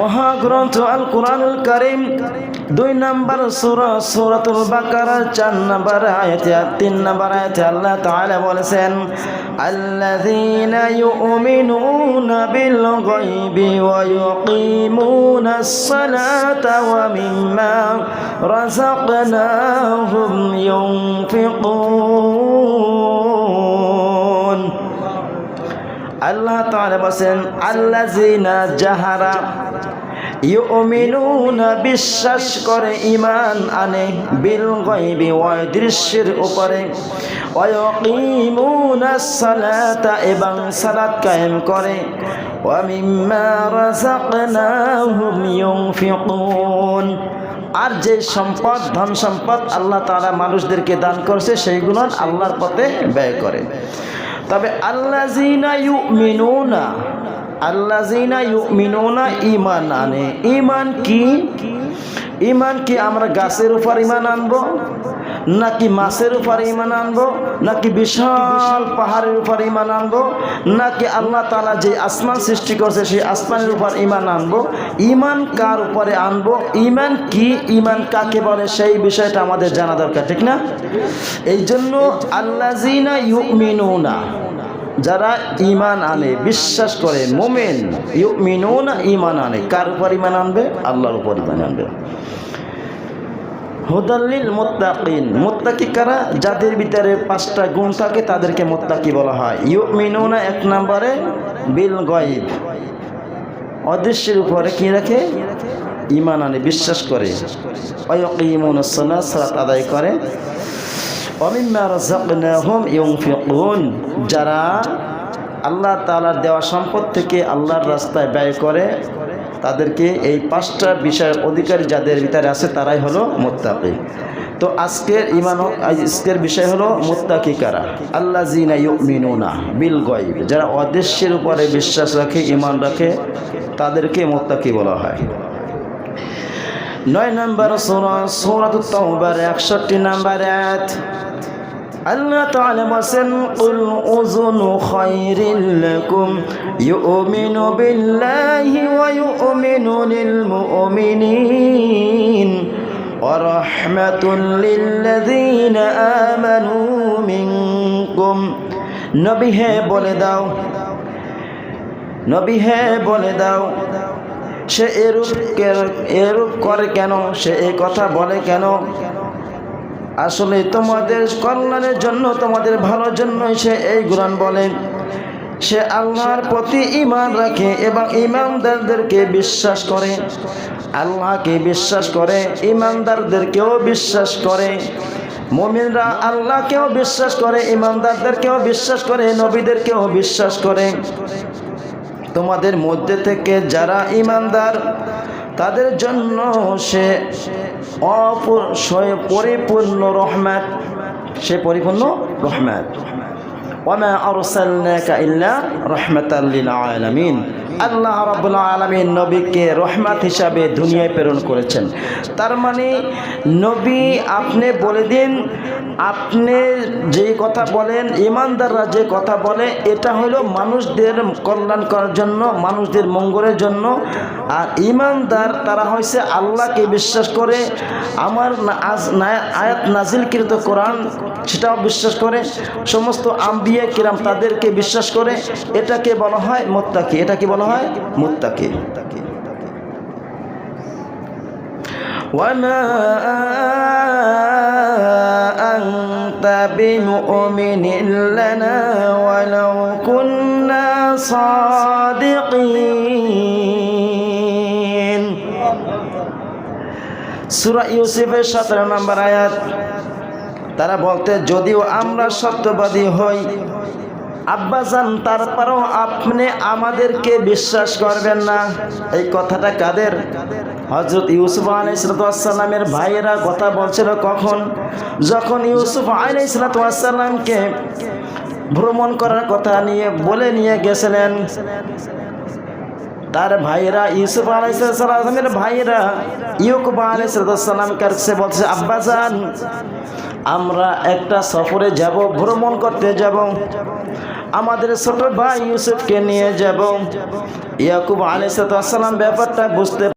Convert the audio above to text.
মহাগ্রন্থ আল কোরআনুল করিম, দুই নম্বর সূরা, সূরাতুল বাকারার চার নম্বর আয়াতে, আর তিন নম্বর আয়াতে আল্লাহ তাআলা বলেছেন ইউমিনুনা বিল গায়বি ওয়া ইউকিমুনাস সালাতা ওয়া আল্লাহ তাআলা বলেন, আল্লাযীনা জাহারা ইউমিনুনা বিশ্বাস করে ঈমান আনে বিল গায়বি ওয়া দৃশ্যের উপরে। ওয়া ইয়াকিমুনাস সালাতা এবং সালাত কায়েম করে। ওয়া মিম্মা রাযাকনাহুম ইউনফিকুন। আর যে সম্পদ, ধন সম্পদ আল্লাহ তাআলা মানুষদেরকে দান করেছে, সেইগুলো আল্লাহর পথে ব্যয় করে। তবে আল্লাজিনা ইউমিনুনা আল্লাজিনা ইউমিনুনা ইমান আনে। ইমান কি? ঈমান কি আমরা গাছের উপর ঈমান আনব? নাকি মাছের উপর ঈমান আনব? নাকি বিশাল পাহাড়ের উপর ঈমান আনব? নাকি আল্লাহ তালা যে আসমান সৃষ্টি করছে, সেই আসমানের উপর ইমান আনব? ইমান কার উপরে আনব? ইমান কি, ইমান কাকে বলে, সেই বিষয়টা আমাদের জানা দরকার, ঠিক না? এই জন্য আল্লাজিনা ইউমিনুনা, যারা ইমান আনে, বিশ্বাস করে, মোমেন, ইউমিনুনা ইমান আনে, কার উপর ইমান আনবে? আল্লাহর উপর ইমান আনবে। হুদাল্লিল মোত্তাকিন। মোত্তাকি কারা? যাদের ভিতরে পাঁচটা গুণ থাকে, তাদেরকে মোত্তাকি বলা হয়। ইউমিনুনা, এক নম্বরে বিল গয়েব। অদৃশ্যের উপরে কি রাখে? ইমান আনে, বিশ্বাস করে। আদায় করে। যারা আল্লাহ তাআলার দেওয়া সম্পদ থেকে আল্লাহর রাস্তায় ব্যয় করে তাদেরকে এই পাঁচটা বিষয়ের অধিকারী যাদের ভিতরে আছে তারাই হলো মোত্তাকি। তো আজকের ইমান আজকের বিষয় হলো মোত্তাকি কারা? আল্লাহ জিনা ইউমিনুনা বিল গয়ব। যারা অদৃশ্যের উপরে বিশ্বাস রাখে ইমান রাখে, তাদেরকে মোত্তাকি বলা হয়। নয় নম্বর সোরা সোরাত তওবার, একষট্টি নম্বর এক আল্লাহ তাআলা বলেন কুল উযুনু খায়রিল লাকুম, ইউমিনু বিল্লাহি ওয়া ইউমিনু লিল মুমিনিন রাহমাতুল লিল্লাযীনা আমানু মিনকুম। নবী হে বলে দাও, নবী হে বলে দাও, সে এরূপ এরূপ করে কেন, সে এই কথা বলে কেন? আসলে তোমাদের কল্যাণের জন্য, তোমাদের ভালোর জন্যই সে এই গুরান বলে। সে আল্লাহর প্রতি ইমান রাখে এবং ইমানদারদেরকে বিশ্বাস করে। আল্লাহকে বিশ্বাস করে ইমানদারদেরকেও বিশ্বাস করে। মমিনরা আল্লাহকেও বিশ্বাস করে ইমানদারদেরকেও বিশ্বাস করে, নবীদেরকেও বিশ্বাস করে। তোমাদের মধ্যে থেকে যারা ইমানদার তাদের জন্য সে অপর পরিপূর্ণ রহমাত। সে পরিপূর্ণ রহমাত। ওমা আরসালনাকা ইল্লা রাহমাতাল লিল আলামিন আল্লাহ রাব্বুল আলামিন নবীকে রহমাত হিসাবে দুনিয়ায় প্রেরণ করেছেন। তার মানে নবী আপনি বলে দিন, আপনি যে কথা বলেন, ইমানদাররা যে কথা বলে, এটা হলো মানুষদের কল্যাণ করার জন্য, মানুষদের মঙ্গলের জন্য। আর ইমানদার তারা হয়েছে আল্লাহকে বিশ্বাস করে। আমার আজ আয়াত নাজিলকৃত কোরআন সেটাও বিশ্বাস করে সমস্ত আম্বিয়া কিরাম তাদেরকে বিশ্বাস করে এটাকে বলা হয় মোত্তাকি এটাকে বলা হয় মোত্তাকি وما أنت بمؤمن لنا ولو كنا صادقين সুরা ইউসুফের সতেরো নম্বর আয়াত তারা বলতে, যদিও আমরা সত্যবাদী হই, আব্বাজান, তারপরেও আপনি আমাদেরকে বিশ্বাস করবেন না। এই কথাটা কাদের? হজরত ইউসুফ আলাইসালামের ভাইয়েরা কথা বলছিল কখন? যখন ইউসুফ আলাইসালামকে ভ্রমণ করার কথা নিয়ে বলে নিয়ে গেছিলেন, তার ভাইয়েরা, ইউসুফ আলাইসালামের ভাইয়েরা ইউকুব আলাইসালামের কাছে বলছে, আব্বাজান আমরা একটা সফরে যাব, ভ্রমণ করতে যাব। আমাদের ছোট ভাই ইউসুফকে নিয়ে যাব। ইয়াকুব আলাইহিস সালাম ব্যাপারটা বুঝতে